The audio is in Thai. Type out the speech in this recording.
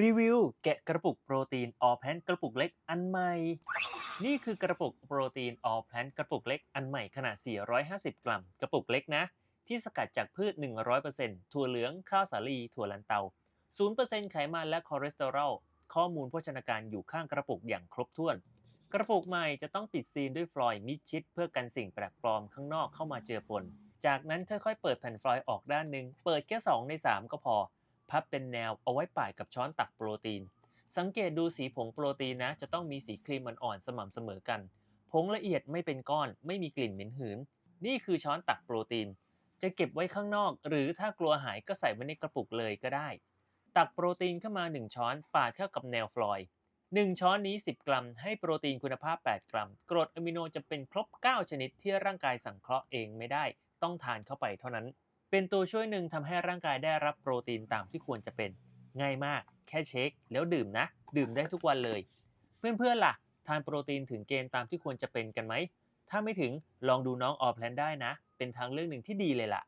รีวิวแกะกระปุกโปรตีนออแพนกระปุกเล็กอันใหม่ นี่คือกระปุกโปรตีนออแพนกระปุกเล็กอันใหม่ขนาด 450 กรัม กระปุกเล็กนะ ที่สกัดจากพืช 100%ถั่วเหลือง ข้าวสาลี ถั่วลันเตา 0%ไขมันและคอเลสเตอรอล ข้อมูลโภชนาการอยู่ข้างกระปุกอย่างครบถ้วน กระปุกใหม่จะต้องปิดซีลด้วยฟลอยด์มิดชิด เพื่อกันสิ่งแปลกปลอมข้างนอกเข้ามาเจือปน จากนั้นค่อยๆ เปิดแผ่นฟลอยด์ออกด้านหนึ่ง เปิดแค่ 2 ใน 3 ก็พอ พับเป็นแนวเอาไว้ป่ายกับช้อนตักโปรตีน สังเกตดูสีผงโปรตีนนะ จะต้องมีสีครีมอ่อนๆสม่ำเสมอกัน ผงละเอียดไม่เป็นก้อน ไม่มีกลิ่นเหม็นหืน นี่คือช้อนตักโปรตีน จะเก็บไว้ข้างนอก หรือถ้ากลัวหายก็ใส่ไว้ในกระปุกเลยก็ได้ ตักโปรตีนเข้ามา 1 ช้อน ปาดเข้ากับแนวฟลอยด์1ช้อนนี้ 10 กรัม ให้โปรตีนคุณภาพ 8 กรัม กรดอะมิโนจะเป็นครบ 9 ชนิดที่ร่างกายสังเคราะห์เองไม่ได้ ต้องทานเข้าไปเท่านั้น เป็นตัวช่วยหนึ่งทำให้ร่างกายได้รับโปรตีนตามที่ควรจะเป็น ง่ายมากแค่เช็ค แล้วดื่มนะ ดื่มได้ทุกวันเลย เพื่อนๆล่ะ ทานโปรตีนถึงเกณฑ์ตามที่ควรจะเป็นกันไหม ถ้าไม่ถึงลองดูน้องออแพลนได้นะ เป็นทางเลือกหนึ่งที่ดีเลยล่ะ